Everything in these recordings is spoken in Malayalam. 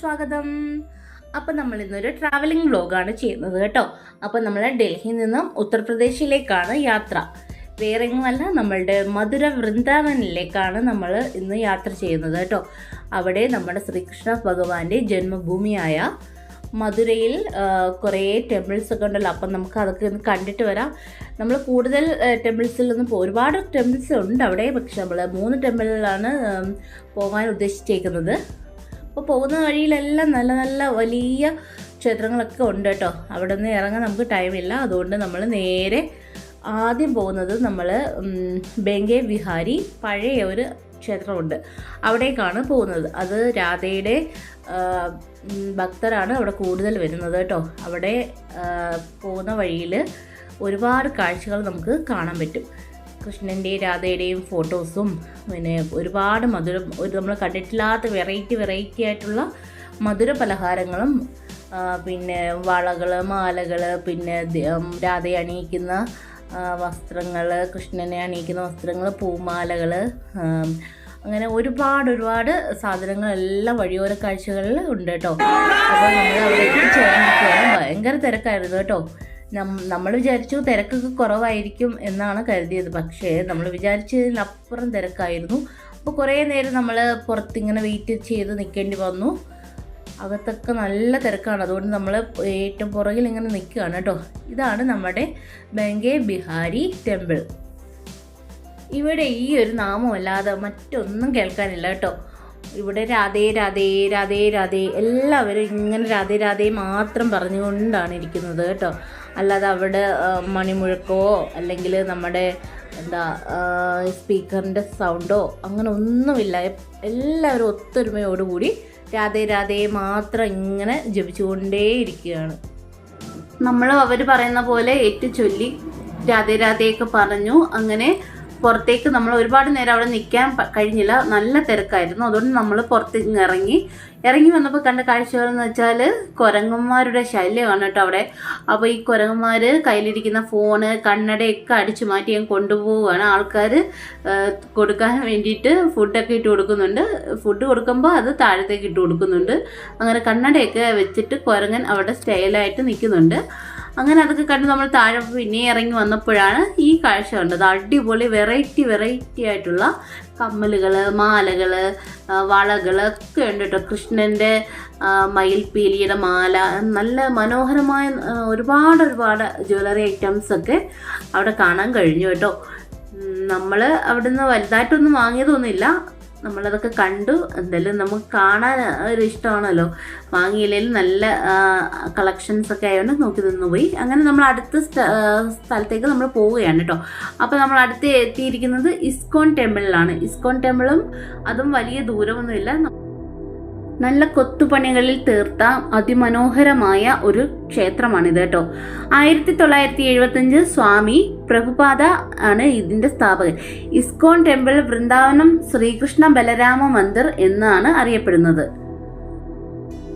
സ്വാഗതം. അപ്പം നമ്മൾ ഇന്നൊരു ട്രാവലിംഗ് വ്ലോഗാണ് ചെയ്യുന്നത് കേട്ടോ. അപ്പം നമ്മൾ ഡൽഹിയിൽ നിന്നും ഉത്തർപ്രദേശിലേക്കാണ് യാത്ര. വേറെ എങ്ങുമല്ല നമ്മളുടെ മധുര വൃന്ദാവനിലേക്കാണ് നമ്മൾ ഇന്ന് യാത്ര ചെയ്യുന്നത് കേട്ടോ. അവിടെ നമ്മുടെ ശ്രീകൃഷ്ണ ഭഗവാന്റെ ജന്മഭൂമിയായ മധുരയിൽ കുറേ ടെമ്പിൾസ് ഒക്കെ ഉണ്ടല്ലോ. അപ്പം നമുക്ക് അതൊക്കെ ഒന്ന് കണ്ടിട്ട് വരാം. നമ്മൾ കൂടുതൽ ടെമ്പിൾസിലൊന്നും ഒരുപാട് ടെമ്പിൾസ് ഉണ്ട് അവിടെ. പക്ഷെ നമ്മൾ മൂന്ന് ടെമ്പിളിലാണ് പോകാൻ ഉദ്ദേശിച്ചേക്കുന്നത്. അപ്പോൾ പോകുന്ന വഴിയിലെല്ലാം നല്ല നല്ല വലിയ ക്ഷേത്രങ്ങളൊക്കെ ഉണ്ട് കേട്ടോ. അവിടെ നിന്ന് ഇറങ്ങാൻ നമുക്ക് ടൈമില്ല അതുകൊണ്ട് നമ്മൾ നേരെ ആദ്യം പോകുന്നത് നമ്മൾ ബെങ്കെ വിഹാരി പഴയ ഒരു ക്ഷേത്രമുണ്ട്. അവിടേക്കാണ് പോകുന്നത്. അത് രാധയുടെ ഭക്തരാണ് അവിടെ കൂടുതൽ വരുന്നത് കേട്ടോ. അവിടെ പോകുന്ന വഴിയിൽ ഒരുപാട് കാഴ്ചകൾ നമുക്ക് കാണാൻ പറ്റും. കൃഷ്ണന്റെയും രാധയുടെയും ഫോട്ടോസും പിന്നെ ഒരുപാട് മധുരം ഒരു നമ്മൾ കണ്ടിട്ടില്ലാത്ത വെറൈറ്റി വെറൈറ്റി ആയിട്ടുള്ള മധുര പലഹാരങ്ങളും പിന്നെ വളകൾ മാലകൾ പിന്നെ രാധയെ അണിയിക്കുന്ന വസ്ത്രങ്ങൾ കൃഷ്ണനെ അണിയിക്കുന്ന വസ്ത്രങ്ങൾ പൂമാലകൾ അങ്ങനെ ഒരുപാട് ഒരുപാട് സാധനങ്ങൾ സാധനങ്ങളെല്ലാം വഴിയോര കാഴ്ചകളിൽ ഉണ്ട് കേട്ടോ. അപ്പോൾ നമ്മൾ അവിടെ എത്തിച്ചേർന്നിരിക്കുകയാണ് ഭയങ്കര തിരക്കായിരുന്നു കേട്ടോ. നമ്മൾ വിചാരിച്ചു തിരക്കൊക്കെ കുറവായിരിക്കും എന്നാണ് കരുതിയത്. പക്ഷേ നമ്മൾ വിചാരിച്ചതിനപ്പുറം തിരക്കായിരുന്നു. അപ്പോൾ കുറേ നേരം നമ്മൾ പുറത്തിങ്ങനെ വെയിറ്റ് ചെയ്ത് നിൽക്കേണ്ടി വന്നു. അകത്തൊക്കെ നല്ല തിരക്കാണ്. അതുകൊണ്ട് നമ്മൾ ഏറ്റവും പുറകിൽ ഇങ്ങനെ നിൽക്കുകയാണ് കേട്ടോ. ഇതാണ് നമ്മുടെ ബംഗേ ബിഹാരി ടെമ്പിൾ. ഇവിടെ ഈ ഒരു നാമമല്ലാതെ മറ്റൊന്നും കേൾക്കാനില്ല കേട്ടോ. ഇവിടെ രാധേ രാധേ രാധേ രാധേ. എല്ലാവരും ഇങ്ങനെ രാധേ രാധേ മാത്രം പറഞ്ഞുകൊണ്ടാണ് ഇരിക്കുന്നത് കേട്ടോ. അല്ലാതെ അവിടെ മണിമുഴക്കമോ അല്ലെങ്കിൽ നമ്മുടെ എന്താ സ്പീക്കറിന്റെ സൗണ്ടോ അങ്ങനെ ഒന്നുമില്ല. എല്ലാവരും ഒത്തൊരുമയോടുകൂടി രാധേ രാധേ മാത്രം ഇങ്ങനെ ജപിച്ചുകൊണ്ടേയിരിക്കുകയാണ്. നമ്മൾ അവർ പറയുന്ന പോലെ ഏറ്റു ചൊല്ലി രാധേ രാധേയൊക്കെ പറഞ്ഞു. അങ്ങനെ പുറത്തേക്ക് നമ്മൾ ഒരുപാട് നേരം അവിടെ നിൽക്കാൻ കഴിഞ്ഞില്ല. നല്ല തിരക്കായിരുന്നു. അതുകൊണ്ട് നമ്മൾ പുറത്തേക്ക് ഇറങ്ങി. ഇറങ്ങി വന്നപ്പോൾ കണ്ട കാഴ്ചകൾ എന്ന് വെച്ചാൽ കുരങ്ങന്മാരുടെ ശല്യമാണ് കേട്ടോ അവിടെ. അപ്പോൾ ഈ കുരങ്ങന്മാർ കയ്യിലിരിക്കുന്ന ഫോണ് കണ്ണടയൊക്കെ അടിച്ചു മാറ്റി ഞാൻ കൊണ്ടുപോവുകയാണ്. ആൾക്കാർ കൊടുക്കാൻ വേണ്ടിയിട്ട് ഫുഡൊക്കെ ഇട്ട് കൊടുക്കുന്നുണ്ട്. ഫുഡ് കൊടുക്കുമ്പോൾ അത് താഴത്തേക്ക് ഇട്ട് കൊടുക്കുന്നുണ്ട്. അങ്ങനെ കണ്ണടയൊക്കെ വെച്ചിട്ട് കുരങ്ങൻ അവിടെ സ്റ്റൈലായിട്ട് നിൽക്കുന്നുണ്ട്. അങ്ങനെ അതൊക്കെ കണ്ട് നമ്മൾ താഴെ പിന്നെ ഇറങ്ങി വന്നപ്പോഴാണ് ഈ കാഴ്ച കണ്ടത്. അടിപൊളി വെറൈറ്റി വെറൈറ്റി ആയിട്ടുള്ള കമ്മലുകൾ മാലകൾ വളകൾ ഒക്കെ ഉണ്ട് കേട്ടോ. കൃഷ്ണന്റെ മയിൽപീലിയുടെ മാല നല്ല മനോഹരമായ ഒരുപാട് ഒരുപാട് ജ്വല്ലറി ഐറ്റംസ് ഒക്കെ അവിടെ കാണാൻ കഴിഞ്ഞു കേട്ടോ. നമ്മൾ അവിടുന്ന് വലുതായിട്ടൊന്നും വാങ്ങിയതൊന്നുമില്ല. നമ്മളതൊക്കെ കണ്ടു. എന്തായാലും നമുക്ക് കാണാൻ ഒരു ഇഷ്ടമാണല്ലോ. വാങ്ങിയില്ലെങ്കിലും നല്ല കളക്ഷൻസ് ഒക്കെ ആയതുകൊണ്ട് നോക്കി നിന്ന് പോയി. അങ്ങനെ നമ്മൾ അടുത്ത സ്ഥലത്തേക്ക് നമ്മൾ പോവുകയാണ് കേട്ടോ അപ്പോൾ നമ്മൾ അടുത്ത് എത്തിയിരിക്കുന്നത് ഇസ്കോൺ ടെമ്പിളിലാണ്. ഇസ്കോൺ ടെമ്പിളും അതും വലിയ ദൂരമൊന്നുമില്ല. നല്ല കൊത്തുപണികളിൽ തീർത്ത അതിമനോഹരമായ ഒരു ക്ഷേത്രമാണിത് കേട്ടോ. ആയിരത്തി തൊള്ളായിരത്തി എഴുപത്തഞ്ച് സ്വാമി പ്രഭുപാദ ആണ് ഇതിന്റെ സ്ഥാപകൻ. ഇസ്കോൺ ടെമ്പിൾ വൃന്ദാവനം ശ്രീകൃഷ്ണ ബലരാമ മന്ദിർ എന്നാണ് അറിയപ്പെടുന്നത്.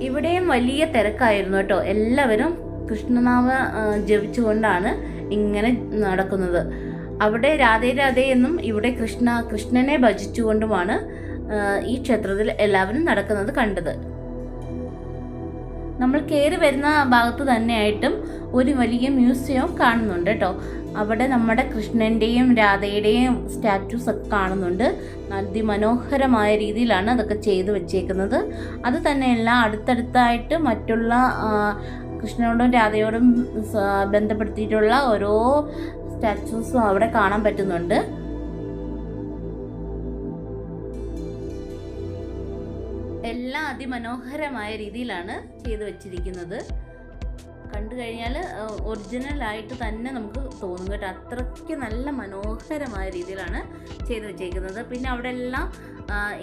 ഇവിടെയും വലിയ തിരക്കായിരുന്നു കേട്ടോ. എല്ലാവരും കൃഷ്ണനാമ ജപിച്ചുകൊണ്ടാണ് ഇങ്ങനെ നടക്കുന്നത്. അവിടെ രാധേ രാധേ എന്നും ഇവിടെ കൃഷ്ണ കൃഷ്ണനെ ഭജിച്ചുകൊണ്ടുമാണ് ഈ ക്ഷേത്രത്തിൽ എല്ലാവരും നടക്കുന്നത് കണ്ടത്. നമ്മൾ കയറി വരുന്ന ഭാഗത്ത് തന്നെയായിട്ടും ഒരു വലിയ മ്യൂസിയം കാണുന്നുണ്ട് കേട്ടോ. അവിടെ നമ്മുടെ കൃഷ്ണന്റെയും രാധയുടെയും സ്റ്റാറ്റ്യൂസ് ഒക്കെ കാണുന്നുണ്ട്. അതിമനോഹരമായ രീതിയിലാണ് അതൊക്കെ ചെയ്തു വെച്ചേക്കുന്നത്. അത് തന്നെയല്ല അടുത്തടുത്തായിട്ട് മറ്റുള്ള കൃഷ്ണനോടും രാധയോടും ബന്ധപ്പെടുത്തിയിട്ടുള്ള ഓരോ സ്റ്റാച്യൂസും അവിടെ കാണാൻ പറ്റുന്നുണ്ട്. എല്ലാം അതിമനോഹരമായ രീതിയിലാണ് ചെയ്തു വെച്ചിരിക്കുന്നത്. കണ്ടു കഴിഞ്ഞാൽ ഒറിജിനൽ ആയിട്ട് തന്നെ നമുക്ക് തോന്നും കേട്ടോ. അത്രയ്ക്ക് നല്ല മനോഹരമായ രീതിയിലാണ് ചെയ്തു വെച്ചേക്കുന്നത്. പിന്നെ അവിടെ എല്ലാം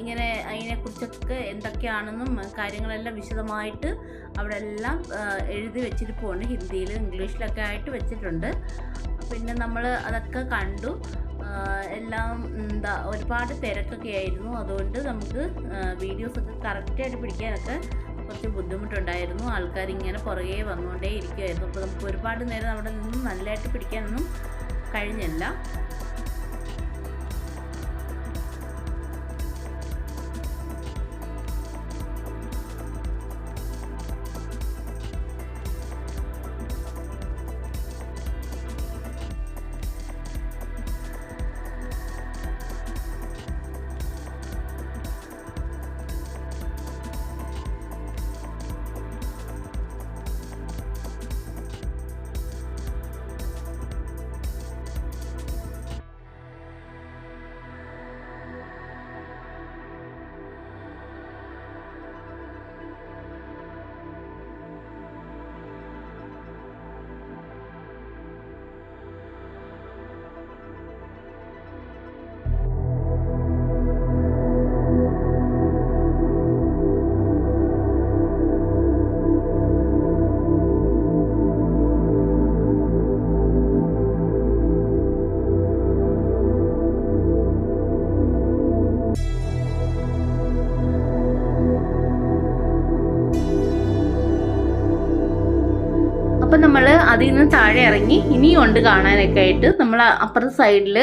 ഇങ്ങനെ അതിനെക്കുറിച്ചൊക്കെ എന്തൊക്കെയാണെന്നും കാര്യങ്ങളെല്ലാം വിശദമായിട്ട് അവിടെ എല്ലാം എഴുതി വെച്ചിരിപ്പുണ്ട്. ഹിന്ദിയിലും ഇംഗ്ലീഷിലൊക്കെ ആയിട്ട് വെച്ചിട്ടുണ്ട്. പിന്നെ നമ്മൾ അതൊക്കെ കണ്ടു. എല്ലാം എന്താ ഒരുപാട് തിരക്കൊക്കെ ആയിരുന്നു അതുകൊണ്ട് നമുക്ക് വീഡിയോസൊക്കെ കറക്റ്റായിട്ട് പിടിക്കാനൊക്കെ കുറച്ച് ബുദ്ധിമുട്ടുണ്ടായിരുന്നു. ആൾക്കാർ ഇങ്ങനെ പുറകെ വന്നുകൊണ്ടേ ഇരിക്കുമായിരുന്നു അപ്പോൾ നമുക്ക് ഒരുപാട് നേരം അവിടെ നിന്നും നല്ലതായിട്ട് പിടിക്കാനൊന്നും കഴിഞ്ഞില്ല. അതിൽ നിന്ന് താഴെ ഇറങ്ങി ഇനിയും ഉണ്ട് കാണാനൊക്കെ ആയിട്ട്. നമ്മൾ അപ്പുറത്തെ സൈഡിൽ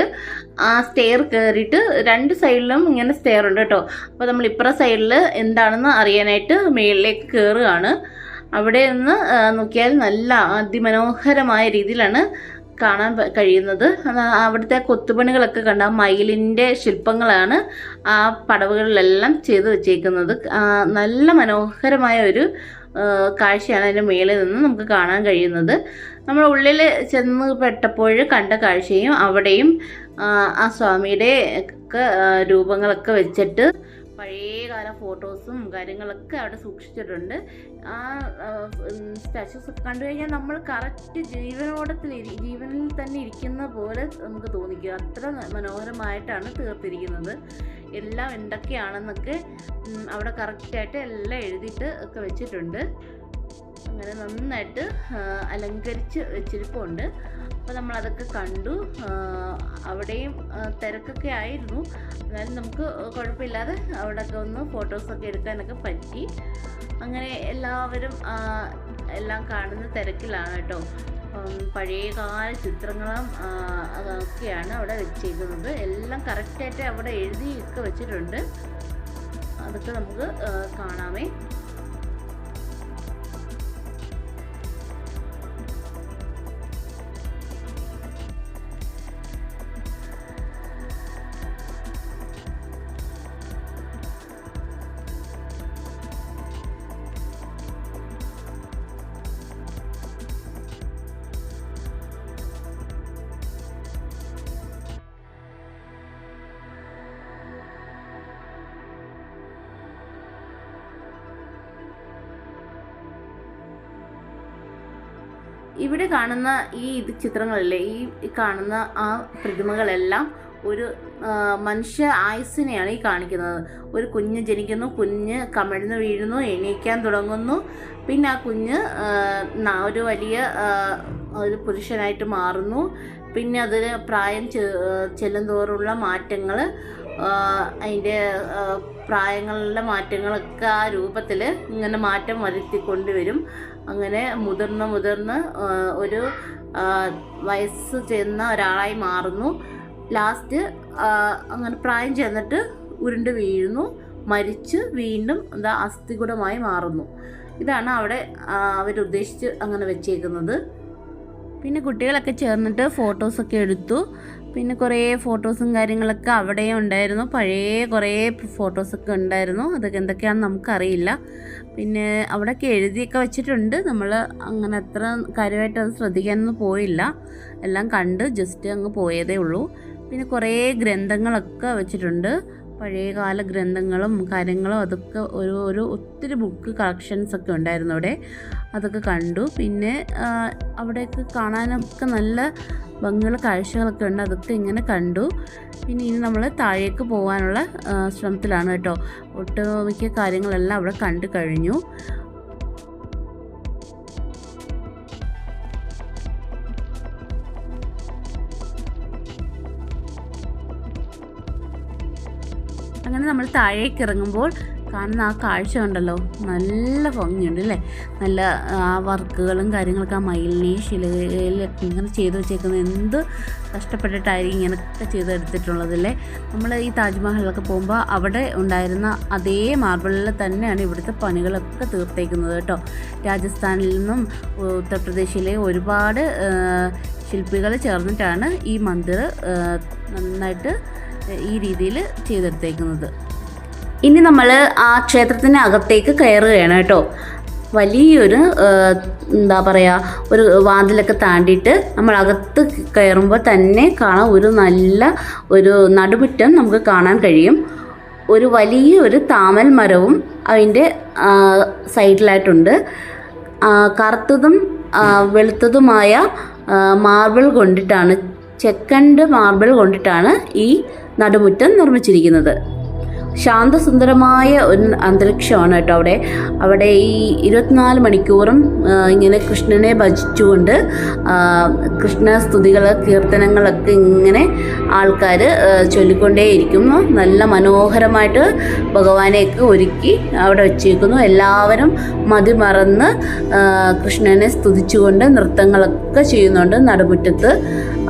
ആ സ്റ്റെയർ കയറിയിട്ട് രണ്ട് സൈഡിലും ഇങ്ങനെ സ്റ്റെയർ ഉണ്ട് കേട്ടോ. അപ്പോൾ നമ്മൾ ഇപ്പുറ സൈഡിൽ എന്താണെന്ന് അറിയാനായിട്ട് മേളിലേക്ക് കയറുകയാണ് അവിടെ നിന്ന് നോക്കിയാൽ നല്ല അതിമനോഹരമായ രീതിയിലാണ് കാണാൻ കഴിയുന്നത്. അവിടുത്തെ കൊത്തുപണികളൊക്കെ കണ്ട മയിലിന്റെ ശില്പങ്ങളാണ് ആ പടവുകളിലെല്ലാം ചെയ്തു വെച്ചേക്കുന്നത്. നല്ല മനോഹരമായ ഒരു കാഴ്ചയാണ് അതിന്റെ മേളിൽ നിന്ന് നമുക്ക് കാണാൻ കഴിയുന്നത്. നമ്മൾ ഉള്ളിൽ ചെന്ന് പെട്ടപ്പോൾ കണ്ട കാഴ്ചയും അവിടെയും ആ, സ്വാമിയുടെ ഒക്കെ രൂപങ്ങളൊക്കെ വെച്ചിട്ട് പഴയകാല ഫോട്ടോസും കാര്യങ്ങളൊക്കെ അവിടെ സൂക്ഷിച്ചിട്ടുണ്ട്. ആ സ്റ്റാച്യൂസ് കണ്ടു കഴിഞ്ഞാൽ നമ്മൾ കറക്റ്റ് ജീവനോടത്തിൽ ജീവനിൽ തന്നെ ഇരിക്കുന്ന പോലെ നമുക്ക് തോന്നിക്കും. അത്ര മനോഹരമായിട്ടാണ് തീർത്തിരിക്കുന്നത്. എല്ലാം എന്തൊക്കെയാണെന്നൊക്കെ അവിടെ കറക്റ്റായിട്ട് എല്ലാം എഴുതിയിട്ട് ഒക്കെ വെച്ചിട്ടുണ്ട്. അങ്ങനെ നന്നായിട്ട് അലങ്കരിച്ച് വെച്ചിരിപ്പുണ്ട്. അപ്പോൾ നമ്മൾ അതൊക്കെ കണ്ടു അവിടെയും തിരക്കൊക്കെ ആയിരുന്നു. എന്നാലും നമുക്ക് കുഴപ്പമില്ലാതെ അവിടെയൊക്കെ ഒന്ന് ഫോട്ടോസൊക്കെ എടുക്കാനൊക്കെ പറ്റി. അങ്ങനെ എല്ലാവരും എല്ലാം കാണുന്ന തിരക്കിലാണ് കേട്ടോ. പഴയകാല ചിത്രങ്ങളും അതൊക്കെയാണ് അവിടെ വെച്ചേക്കുന്നത് എല്ലാം കറക്റ്റായിട്ട് അവിടെ എഴുതിയൊക്കെ വെച്ചിട്ടുണ്ട്. അതൊക്കെ നമുക്ക് കാണാമേ. ഇവിടെ കാണുന്ന ഈ ഇത് ചിത്രങ്ങളല്ലേ ഈ കാണുന്ന ആ പ്രതിമകളെല്ലാം ഒരു മനുഷ്യ ആയുസ്സിനെയാണ് ഈ കാണിക്കുന്നത്. ഒരു കുഞ്ഞ് ജനിക്കുന്നു കുഞ്ഞ് കമിഴ്ന്ന് വീഴുന്നു എണീക്കാൻ തുടങ്ങുന്നു. പിന്നെ ആ കുഞ്ഞ് ഒരു വലിയ ഒരു പുരുഷനായിട്ട് മാറുന്നു. പിന്നെ അതിന് പ്രായം ചെല്ലുന്തോറുള്ള മാറ്റങ്ങൾ അതിന്റെ പ്രായങ്ങളിലെ മാറ്റങ്ങളൊക്കെ ആ രൂപത്തിൽ ഇങ്ങനെ മാറ്റം വരുത്തിക്കൊണ്ടുവരും. അങ്ങനെ മുതിർന്ന് മുതിർന്ന് ഒരു വയസ്സ് ചെന്ന ഒരാളായി മാറുന്നു. ലാസ്റ്റ് അങ്ങനെ പ്രായം ചെന്നിട്ട് ഉരുണ്ട് വീഴുന്നു. മരിച്ച് വീണ്ടും എന്താ അസ്ഥികുടമായി മാറുന്നു. ഇതാണ് അവിടെ അവരുദ്ദേശിച്ച് അങ്ങനെ വെച്ചേക്കുന്നത്. പിന്നെ കുട്ടികളൊക്കെ ചേർന്നിട്ട് ഫോട്ടോസൊക്കെ എടുത്തു. പിന്നെ കുറേ ഫോട്ടോസും കാര്യങ്ങളൊക്കെ അവിടെ ഉണ്ടായിരുന്നു. പഴയ കുറേ ഫോട്ടോസൊക്കെ ഉണ്ടായിരുന്നു. അതൊക്കെ എന്തൊക്കെയാണെന്ന് നമുക്കറിയില്ല. പിന്നെ അവിടെയൊക്കെ എഴുതിയൊക്കെ വെച്ചിട്ടുണ്ട്. നമ്മൾ അങ്ങനെ അത്ര കാര്യമായിട്ട് അത് ശ്രദ്ധിക്കാനൊന്നും പോയില്ല. എല്ലാം കണ്ട് ജസ്റ്റ് അങ്ങ് പോയതേ ഉള്ളൂ. പിന്നെ കുറേ ഗ്രന്ഥങ്ങളൊക്കെ വെച്ചിട്ടുണ്ട്. പഴയകാല ഗ്രന്ഥങ്ങളും കാര്യങ്ങളും അതൊക്കെ ഒരു ഒരു ഒത്തിരി ബുക്ക് കളക്ഷൻസ് ഒക്കെ ഉണ്ടായിരുന്നു അവിടെ. അതൊക്കെ കണ്ടു. പിന്നെ അവിടെയൊക്കെ കാണാനൊക്കെ നല്ല ഭംഗിയുള്ള കാഴ്ചകളൊക്കെ ഉണ്ട്. അതൊക്കെ ഇങ്ങനെ കണ്ടു. പിന്നെ ഇനി നമ്മൾ താഴേക്ക് പോകാനുള്ള ശ്രമത്തിലാണ് കേട്ടോ. ഒട്ടുമിക്ക കാര്യങ്ങളെല്ലാം അവിടെ കണ്ടു കഴിഞ്ഞു. അങ്ങനെ നമ്മൾ താഴേക്ക് ഇറങ്ങുമ്പോൾ കാണുന്ന ആ കാഴ്ച ഉണ്ടല്ലോ നല്ല ഭംഗിയുണ്ട് അല്ലേ? നല്ല ആ വർക്കുകളും കാര്യങ്ങളൊക്കെ ആ മയിലിനെ ശിലയിലൊക്കെ ഇങ്ങനെ ചെയ്ത് വെച്ചേക്കുന്നത് എന്ത് കഷ്ടപ്പെട്ടിട്ടായിരിക്കും ഇങ്ങനെയൊക്കെ ചെയ്തെടുത്തിട്ടുള്ളതല്ലേ നമ്മൾ ഈ താജ്മഹലിലൊക്കെ പോകുമ്പോൾ അവിടെ ഉണ്ടായിരുന്ന അതേ മാർബിളിൽ തന്നെയാണ് ഇവിടുത്തെ പണികളൊക്കെ തീർത്തേക്കുന്നത് കേട്ടോ. രാജസ്ഥാനിൽ നിന്നും ഉത്തർപ്രദേശിലെ ഒരുപാട് ശില്പികൾ ചേർന്നിട്ടാണ് ഈ മന്ദിർ നന്നായിട്ട് ഈ രീതിയിൽ ചെയ്തെടുത്തേക്കുന്നത്. ഇനി നമ്മൾ ആ ക്ഷേത്രത്തിന്റെ അകത്തേക്ക് കയറുകയാണ് കേട്ടോ. വലിയൊരു എന്താ പറയുക ഒരു വാതിലൊക്കെ താണ്ടിയിട്ട് നമ്മൾ അകത്ത് കയറുമ്പോൾ തന്നെ കാണാം ഒരു നല്ല ഒരു നടുമുറ്റം നമുക്ക് കാണാൻ കഴിയും. ഒരു വലിയ ഒരു താമൽ മരവും അതിന്റെ സൈഡിലായിട്ടുണ്ട്. കറുത്തതും വെളുത്തതുമായ മാർബിൾ കൊണ്ടിട്ടാണ് ചെക്കൻഡ് മാർബിൾ കൊണ്ടിട്ടാണ് ഈ നടുമുറ്റം നിർമ്മിച്ചിരിക്കുന്നത്. ശാന്തസുന്ദരമായ ഒരു അന്തരീക്ഷമാണ് കേട്ടോ അവിടെ. അവിടെ ഈ ഇരുപത്തിനാല് മണിക്കൂറും ഇങ്ങനെ കൃഷ്ണനെ ഭജിച്ചുകൊണ്ട് കൃഷ്ണ സ്തുതികൾ കീർത്തനങ്ങളൊക്കെ ഇങ്ങനെ ആൾക്കാർ ചൊല്ലിക്കൊണ്ടേയിരിക്കുന്നു നല്ല മനോഹരമായിട്ട് ഭഗവാനെയൊക്കെ ഒരുക്കി അവിടെ വെച്ചിരിക്കുന്നു എല്ലാവരും മതിമറന്ന് കൃഷ്ണനെ സ്തുതിച്ചുകൊണ്ട് നൃത്തങ്ങളൊക്കെ ചെയ്യുന്നുണ്ട് നടുമുറ്റത്ത്.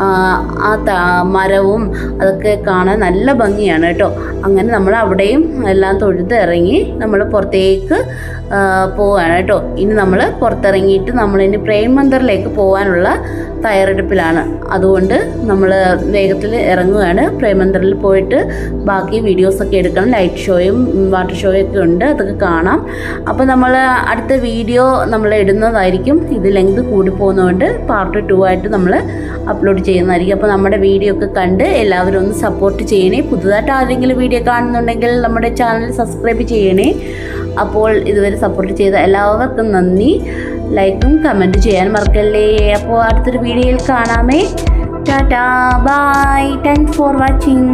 ആ, മരവും അതൊക്കെ കാണാൻ നല്ല ഭംഗിയാണ് കേട്ടോ. അങ്ങനെ നമ്മൾ അവിടെയും എല്ലാം തൊഴുത് ഇറങ്ങി നമ്മൾ പുറത്തേക്ക് പോവുകയാണ് കേട്ടോ. ഇനി നമ്മൾ പുറത്തിറങ്ങിയിട്ട് നമ്മൾ ഇനി പ്രേം മന്ദിറിലേക്ക് പോകാനുള്ള തയ്യാറെടുപ്പിലാണ്. അതുകൊണ്ട് നമ്മൾ വേഗത്തിൽ ഇറങ്ങുകയാണ്. പ്രേം മന്ദിറിൽ പോയിട്ട് ബാക്കി വീഡിയോസൊക്കെ എടുക്കണം. ലൈറ്റ് ഷോയും വാട്ടർ ഷോയും ഒക്കെ ഉണ്ട്. അതൊക്കെ കാണാം. അപ്പോൾ നമ്മൾ അടുത്ത വീഡിയോ നമ്മൾ ഇടുന്നതായിരിക്കും. ഇത് ലെങ്ത് കൂടി പോകുന്നതുകൊണ്ട് പാർട്ട് ടു ആയിട്ട് നമ്മൾ അപ്ലോഡ് ചെയ്യുന്നതായിരിക്കും. അപ്പോൾ നമ്മുടെ വീഡിയോ ഒക്കെ കണ്ട് എല്ലാവരും ഒന്ന് സപ്പോർട്ട് ചെയ്യണേ. പുതുതായിട്ട് ആരെങ്കിലും വീഡിയോ കാണുന്നുണ്ടെങ്കിൽ നമ്മുടെ ചാനൽ സബ്സ്ക്രൈബ് ചെയ്യണേ. അപ്പോൾ ഇതുവരെ സപ്പോർട്ട് ചെയ്ത എല്ലാവർക്കും നന്ദി. ലൈക്കും കമന്റ് ചെയ്യാൻ മറക്കല്ലേ. അപ്പോൾ അടുത്തൊരു വീഡിയോയിൽ കാണാമേ. Tata bye thanks for watching